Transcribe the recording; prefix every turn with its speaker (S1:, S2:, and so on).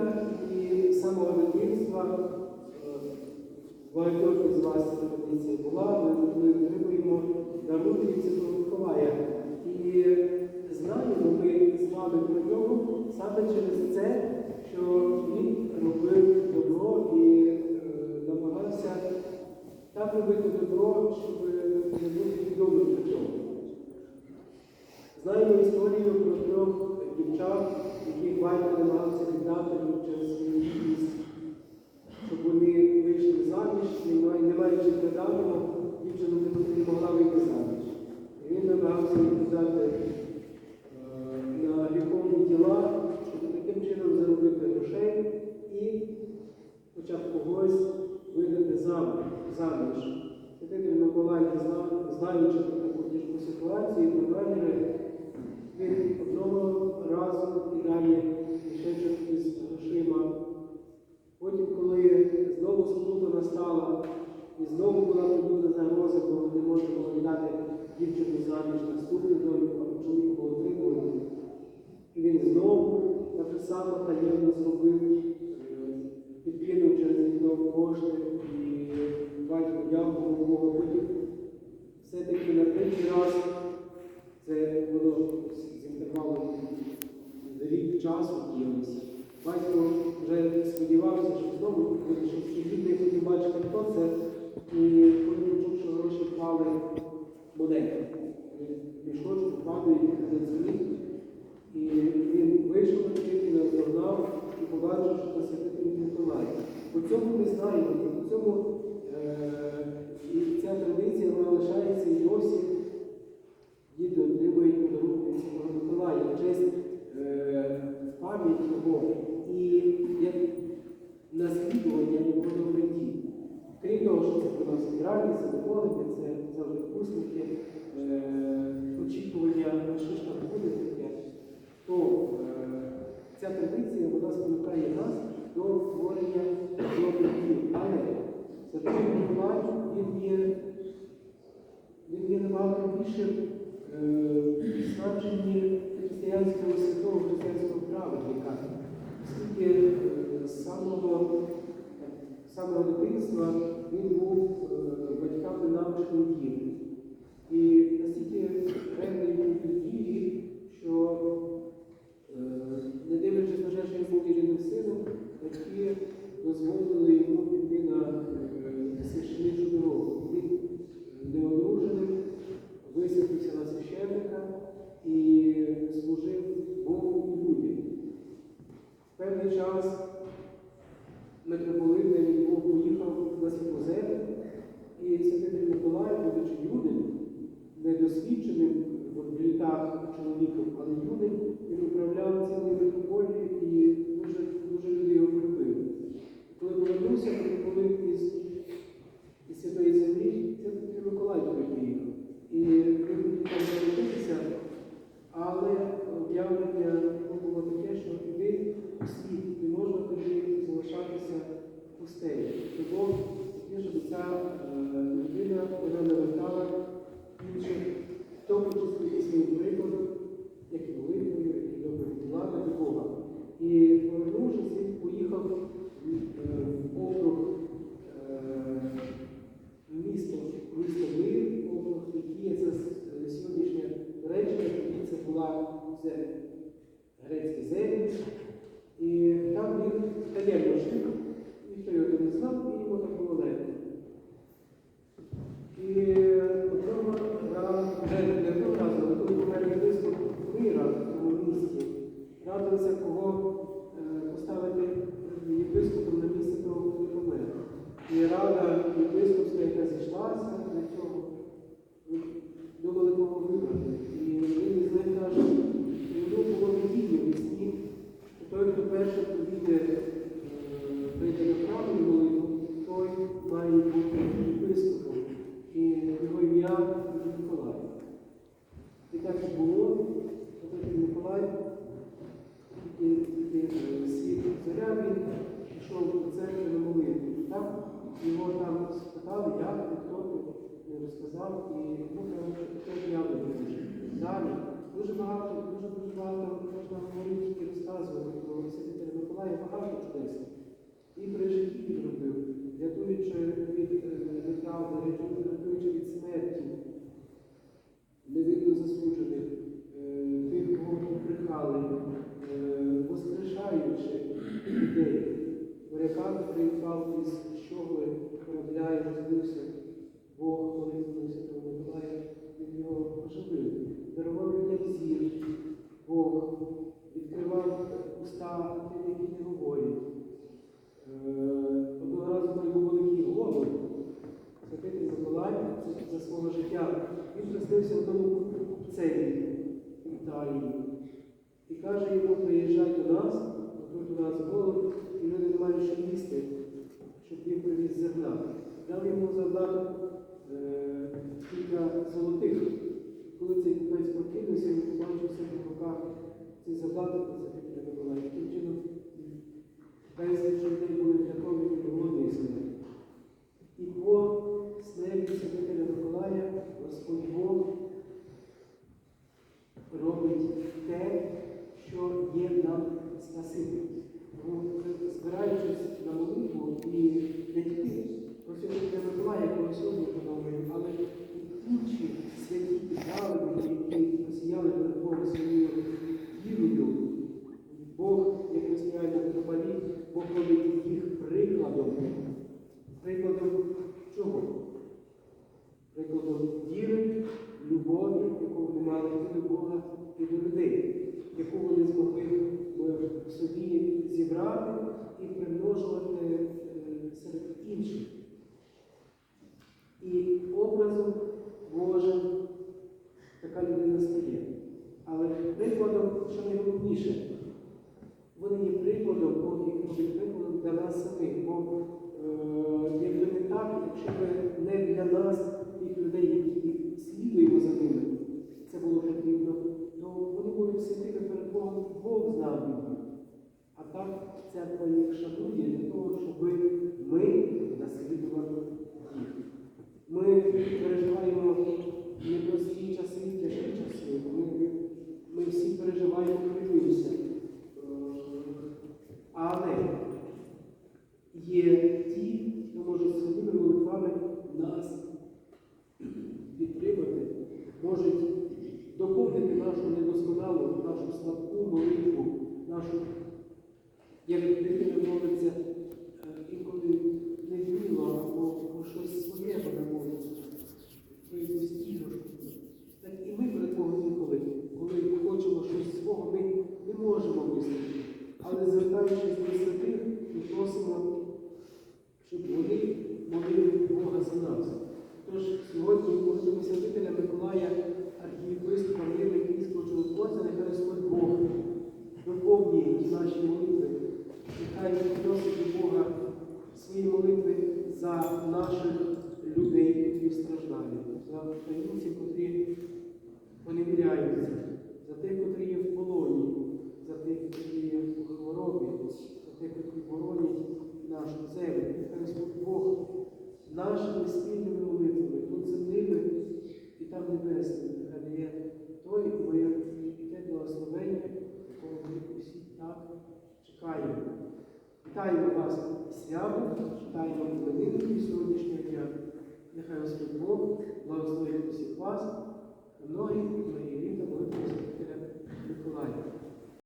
S1: людина і самого дитинства е, багатьох із вас традиція була, ми, отримуємо дарунки Святого Миколая. І знаємо ми з вами про нього саме через це, що він робив добро і е, намагався так робити добро, щоб не бути відомим при цьому. Знаємо історію про трьох дівчат, яких батько намагався віддати через свою гідність, щоб вони вийшли заміж, і май- не маючи приданого, дівчина не- не могла вийти заміж. І він намагався їх віддати е, на гріховні діла, щоб таким чином заробити грошей і хоча б когось видати заміж. Святитель Миколай, знаючи таку тяжку ситуацію, про наміри, він одного разу кидає мішечок із грошима. Потім, коли знову спокута настала, і знову була подібна загроза, бо не можна було віддати дівчину заміж наступну долю, а чоловік було три. І він знову само таємно зробив, е, підкинув через вікно кошти і батько дякував Богу. Потім все-таки на третій раз це воно з інтервалом рік часу діялося. Батько вже сподівався, що знову буде щось гідне, хотів бачити, хто це, і коли почув, що гроші впали монети. Мішочку падають на землі. І він вийшов на і наздогнав і побачив, що це святитель Миколай. По цьому ми знаємо, по цьому і ця традиція вона лишається і досі. Діти отримують подарунки Святого Миколая в честь е, пам'ять його і як наслідування його доброті. Крім того, що це приносить радість, задоволення, це завжди вкусники, е, очікування, що ж там буде таке, то е, ця традиція вона спонукає нас до творення добрих діл. Але Святий Миколай, він є він є набагато більшим е, значенні християнського святого християнського праведника, оскільки е, з самого, з самого дитинства він був е, батьками навчений вірі. І настільки ревний у вірі, що е, не дивлячись на те, що він був єдиним сином, батьки дозволили йому піти на е, священичу дорогу. Він неодруженим, висвітився на священника і служив Богу і людям. Певний час митрополит поїхав на світоземлю, і святитель Миколай, будучи юним, недосвідченим в літах чоловіком, але юним, Зоря він пішов до церкви на молитву. Там його там спитали, як ти, хто розказав, і ну, я вибрав. Далі. Дуже багато, дуже дуже багато можна говорити і розказувати про Святителя Миколая, багато чогось. свого життя, він хрестився в тому купцеві в Італії. І каже йому, приїжджай до нас, вокруг у нас голод, і люди не мають що їсти, щоб він привіз зерна. Дав йому завдати е, кілька золотих. Коли цей купець прокинувся, він побачив себе в руках цей завдаток, це Миколаїв. Таким чином, безліч людей виходить їх прикладом. Прикладом чого? Прикладом віри, любові, яку вони мали до Бога і до людей, яку вони змогли е, в собі зібрати і примножувати. для нас самих. Бо е, якби не так, якщо б не для нас, тих людей, які слідуємо за ними, це було потрібно, то вони будуть сидіти перед Богом Бог з нами. А так церква їх шанує. кажуть, як дитина молиться. Вітаю вас свято, вам планинки сьогоднішнього дня. Нехай вас Бог благословить усіх вас, многих, многих.